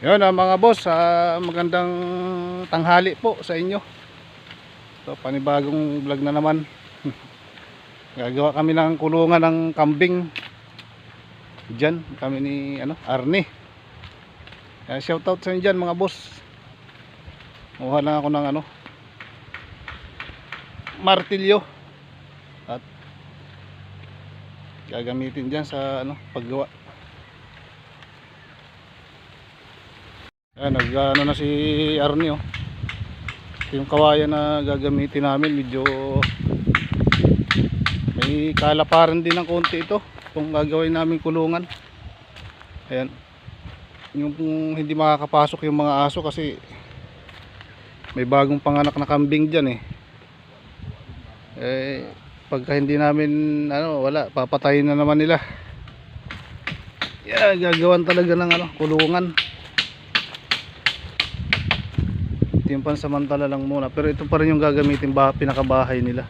Yun ah, mga boss, ah, magandang tanghali po sa inyo. So, panibagong vlog na naman. Gagawa kami ng kulungan ng kambing. Diyan, kami ni ano, Arnie. Kaya shoutout sa inyo dyan mga boss. Muha lang ako ng ano, martilyo. At gagamitin dyan sa ano, paggawa. Ayan, nag ano na si Arnie oh. Yung kawayan na gagamitin namin medyo may kalaparan din ng konti ito kung gagawin namin kulungan. Ayan. Yung hindi makakapasok yung mga aso kasi may bagong panganak na kambing dyan eh. Eh pagka hindi namin ano wala papatayin na naman nila. Yeah, gagawan talaga ng ano kulungan. Ito yung pansamantala lang muna. Pero ito pa rin yung gagamitin ba, pinakabahay nila.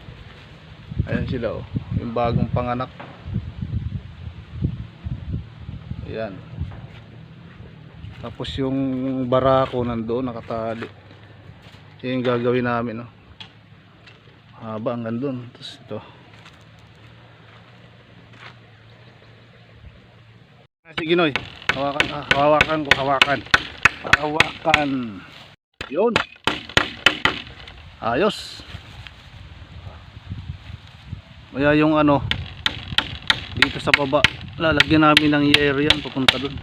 Ayan sila oh. Yung bagong panganak. Ayan. Tapos yung barako nandoon nakatali. Yan yung gagawin namin oh. Haba hanggang doon. Tapos ito. Sige Noy. Hawakan, ah, hawakan ko, hawakan. Hawakan. Yun. Ayos. Kaya yung ano dito sa baba lalagyan namin ng air yan papunta doon.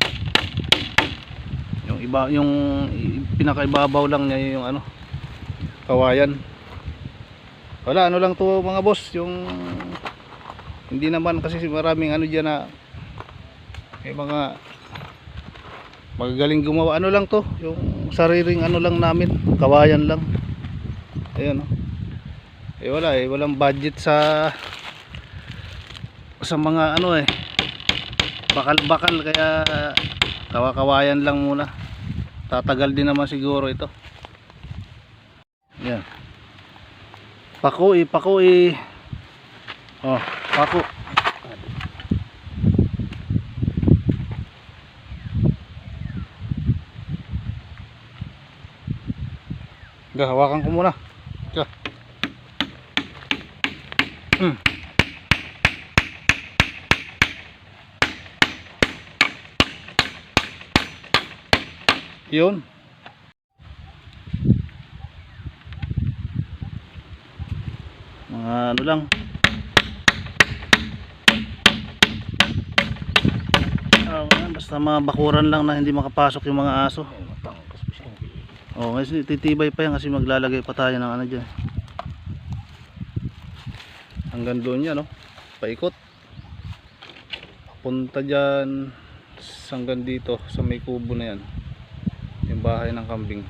Yung iba yung pinakaibabaw lang niya yung ano kawayan. Wala ano lang to mga boss yung hindi naman kasi maraming ano diyan na may mga magagaling gumawa. Ano lang to? Yung sariling ano lang namin. Kawayan lang. Ayun oh. eh wala eh. Walang budget sa sa mga ano eh. Bakal bakal. Kaya kawa-kawayan lang muna. Tatagal din naman siguro ito. Yan. Pako eh. Pako eh. Oh pako Ga, hawakan ko muna. Ga. Hmm. Yun. Mga ano lang. Ah, basta mga bakuran lang na hindi makapasok yung mga aso. Oh, kasi titibay pa yan kasi maglalagay pa tayo ng ano diyan. Hanggang doon yan, no? Paikot. Punta diyan hanggang dito sa may kubo na yan. Yung bahay ng kambing.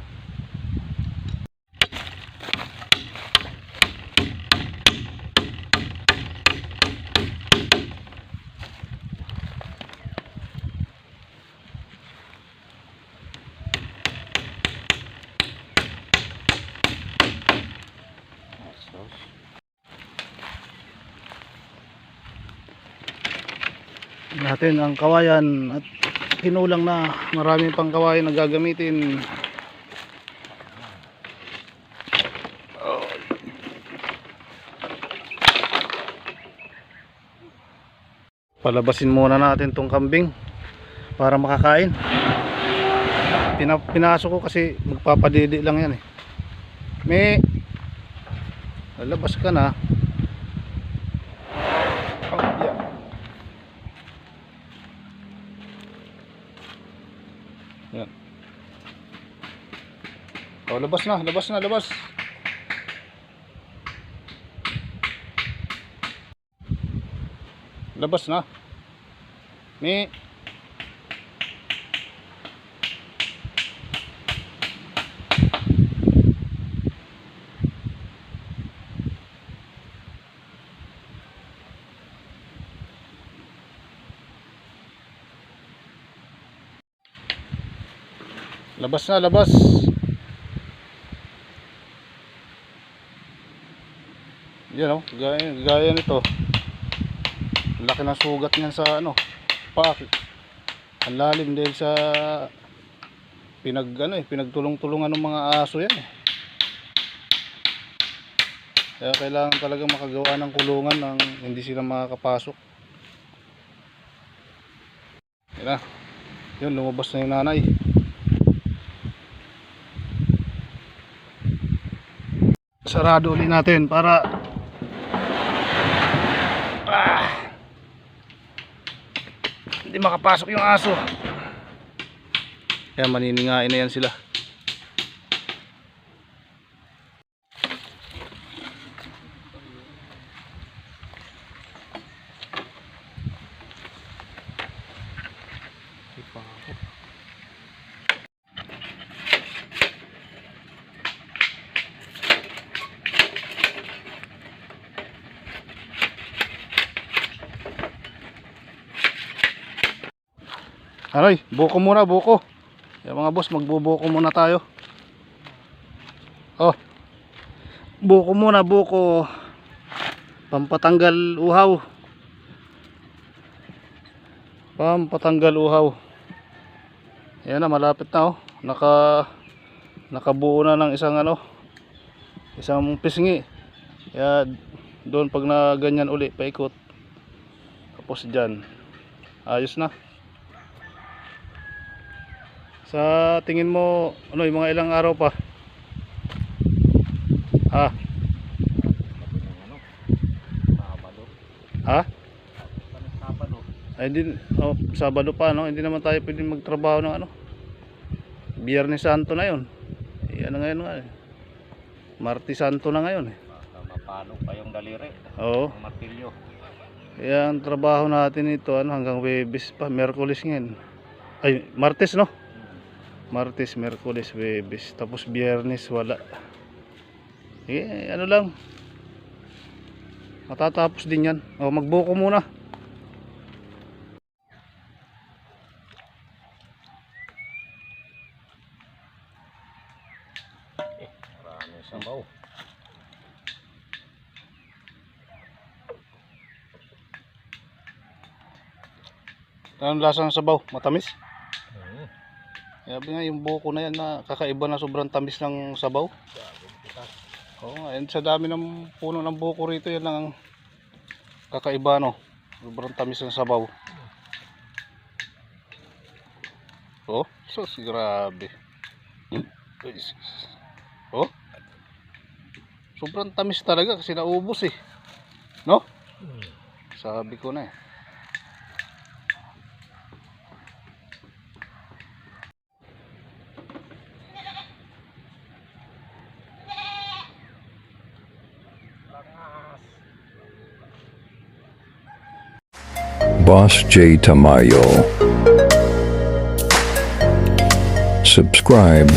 Natin ang kawayan at kinulang na marami pang kawayan na gagamitin. Palabasin muna natin tong kambing para makakain. Pina, pinasok ko kasi magpapadidi lang yan eh. May lalabas ka na oh, yeah. Yan. Oh, labas na, labas na, labas. Labas na. May Labas na, labas. Yan oh, gaya, gaya nito. Laki ng sugat niyan sa ano, pak. Ang lalim dahil sa pinag ano eh, pinagtulong-tulungan ng mga aso yan eh. Kaya kailangan talaga makagawa ng kulungan ng hindi sila makakapasok. Yan na. Yun, lumabas na yung nanay. Sarado ulit natin para ah, hindi makapasok yung aso. Kaya maniningain na yan sila. Aray, buko muna, buko. Yung mga boss, magbubuko muna tayo. Oh. Buko muna, buko. Pampatanggal uhaw. Pampatanggal uhaw. Yan na, malapit na oh. Naka nakabuo na ng isang ano, isang pisngi. Kaya doon pag na ganyan uli, paikot. Tapos dyan. Ayos na. Sa tingin mo, ano, yung mga ilang araw pa? Ha? Ha? Ay, hindi, oh, Sabado pa, no? Hindi naman tayo pwedeng magtrabaho ng ano. Biyernes Santo na yun. Eh, ano ngayon nga eh. Martes Santo na ngayon eh. Mapano pa yung daliri, Oo. ang martilyo. Kaya ang trabaho natin ito, ano, hanggang Webes pa. Merkulis ngayon. Ay, Martes, no? Martes, Merkulis, Webes. Tapos Biyernes, wala. Eh, ano lang. Matatapos din yan. O, magbuko muna. Maraming sabaw. Anong lasa ng sabaw? Matamis? Hmm. Sabi nga yung buko na yan na kakaiba na sobrang tamis ng sabaw. Oo nga, and sa dami ng puno ng buko rito yan ang kakaiba no. Sobrang tamis ng sabaw. Oh, sus, grabe. Oh. Sobrang tamis talaga kasi naubos eh. No? Sabi ko na eh. Boss J. Tamayo. Subscribe